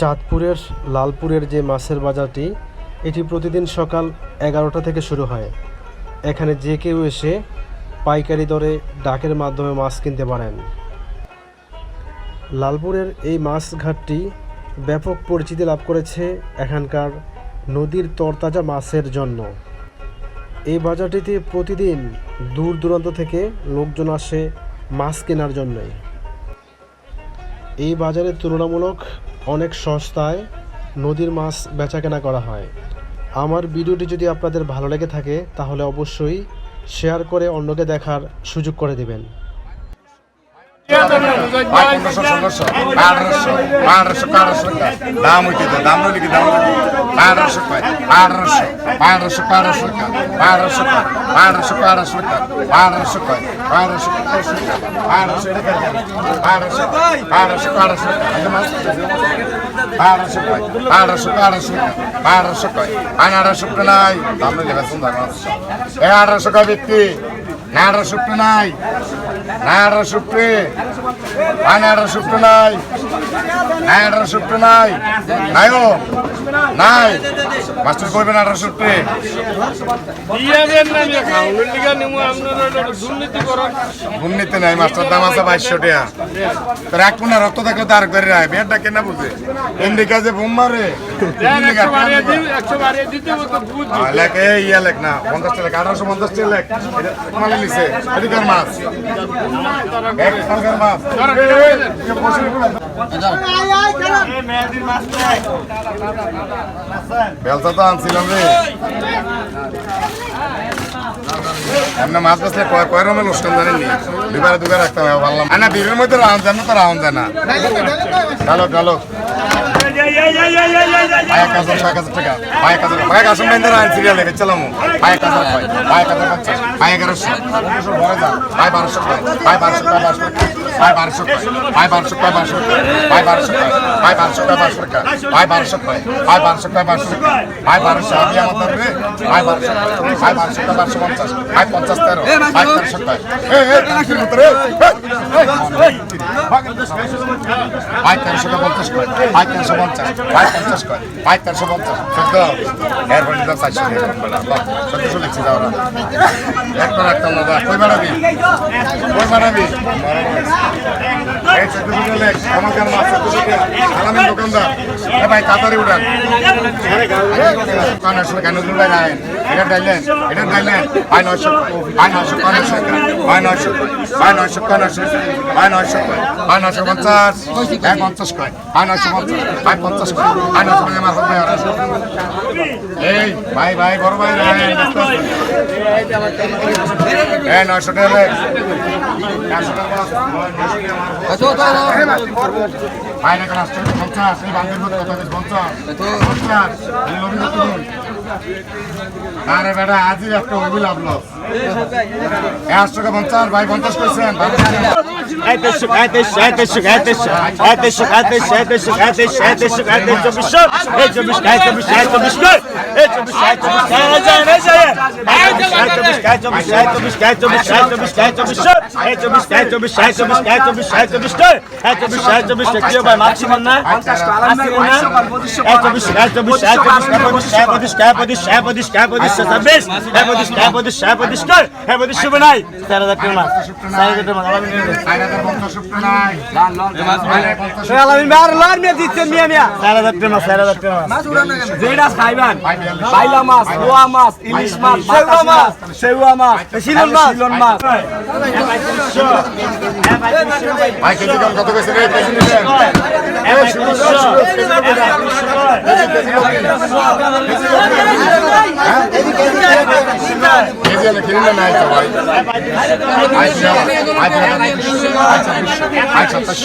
চাঁদপুরের লালপুরের যে মাছের বাজারটি, এটি প্রতিদিন সকাল এগারোটা থেকে শুরু হয়। এখানে যে কেউ এসে পাইকারি দরে ডাকের মাধ্যমে মাছ কিনতে পারেন। লালপুরের এই মাছ ঘাটটি ব্যাপক পরিচিতি লাভ করেছে এখানকার নদীর তরতাজা মাছের জন্য। এই বাজারটিতে প্রতিদিন দূর দূরান্ত থেকে লোকজন আসে মাছ কেনার জন্যই এই বাজারে তুলনামূলক অনেক সস্তায় নদীর মাছ বেচাকেনা করা হয়। আমার ভিডিওটি যদি আপনাদের ভালো লেগে থাকে, তাহলে অবশ্যই শেয়ার করে অন্যকে দেখার সুযোগ করে দিবেন। পনেরোশো ষোলোশো আঠারোশো আঠারোশো আঠারোশো দাম হইতে দাম হইলে কি দাম আঠারোশো আঠারোশো আঠারোশো আঠারোশো আঠারোশো কয় আঠারোশো আঠারোশো আঠারোশো আঠারোশো আঠারোশো আঠারোশো কয় আঠারোশো আঠারোশো আঠারোশো কয় আঠারোশো নাই দাম হইলে বেতন দাম এ আঠারোশো কয় নাড়া সুপ্ত নাই। নাড়া সুপ্তে হ্যাঁ, নাড়া সুপ্ত নাই। নাড়া সুপ্ত নাই। নায়ক। নাই। মাস্টার করবেন আঠারো সূত্রে দুর্নীতি নাই মাস্টার দাম আছে বাইশশো টাকা। তার এক মনে রক্ত থাকলে তার করে রায় বিয়ারটা কেনা বুঝে? এমনি কাজে বুম মারে? লেখ এই ইয়া লেখ না পঞ্চাশ টাকা লেখ আঠারোশো পঞ্চাশ টাকা লেখ। মালে নিছে এদিকার মাছ। এক সরকার মাছ। আয় আয় খেলা। বেলচা তো আনছিলাম রে। এমনি মাছ বেচলে কয় কয় রমের লোকসান জানেন নি দুবার দুবার রাখতে হবে ভাবলাম। না বীরের মধ্যে রাউন্ড জানো তো রাউন্ড জানা। চালো ডালো ডালো এক হাজার ছয় হাজার টাকা এক হাজার এক হাজার মেয়েদের আইন সিরিয়ালে বেচলাম এক হাজার এক হাজার পঞ্চাশ আয় এগারোশো আয় বারোশো আয় বারোশো বারোশো আয় বারোশো আয় বারোশো কয় বারোশো আয় বারোশো আয় বারোশো কয় বারোশো আয় বারোশো আয় বারোশো কয় বারোশো আয় বারোশো আমি আমার রে আয় বারোশো আয় বারোশো কয় বারোশো পঞ্চাশ আয় পঞ্চাশ তেরো আয় তেরোশো আয় তেরোশো পঞ্চাশ আয় তেরোশো পঞ্চাশ আয় পঞ্চাশ কয় আয় তেরোশো পঞ্চাশ চোদ্দ এর পরে দিলাম চারশো চোদ্দশো লিখছি যাও না একটা না কই বাড়াবি কই বাড়াবি এই চোদ্দশো লেখ আমাদের মাছ চোদ্দশো আলামের দোকানদার এ ভাই তাড়াতাড়ি উঠান কান আসলে কেন দুল ভাই রায় এটা ডাইলেন এটা ডাইলেন আয় নয়শো আয় নয়শো কানশো আয় নয়শো আয় নয়শো কানশো আয় নয়শো আয় নয়শো পঞ্চাশ এক পঞ্চাশ কয় আয় নয়শো পঞ্চাশ আয় ভাই পঞ্চাশ আমার হবে এই ভাই ভাই বড় ভাই এই নয়শো একটা অভিলাভ লস। একশো টাকা পঞ্চাশ ভাই পঞ্চাশ করছেন ভালো আয় না পঞ্চাশ রুপে নাই আলামিন ভাই আর লার মিয়া দিচ্ছেন মিয়া মিয়া যেটা খাইবেন বাইলা মাছ লোয়া মাছ ইলিশ মাছ সেউয়া মাছ সেউয়া মাছ শিলন মাছ শিলন মাছ ভাই কেজি কম কত কইছে রে Ankara'da kendimle mertabay. Ayrıca ayrılmış, ayrılmış, ayrılmış, ayrılmış,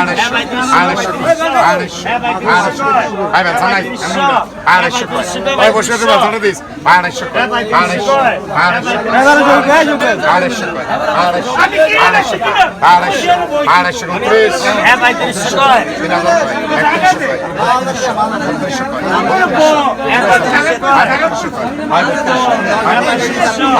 ayrılmış, ayrılmış, ayrılmış. Evet sanay, ayrılmış. Ay boş verin vatandaşıyız. Ayrılmış, ayrılmış, ayrılmış, ayrılmış, ayrılmış, ayrılmış, ayrılmış, ayrılmış. Evet, şükür. Evet, şükür. Evet, şükür.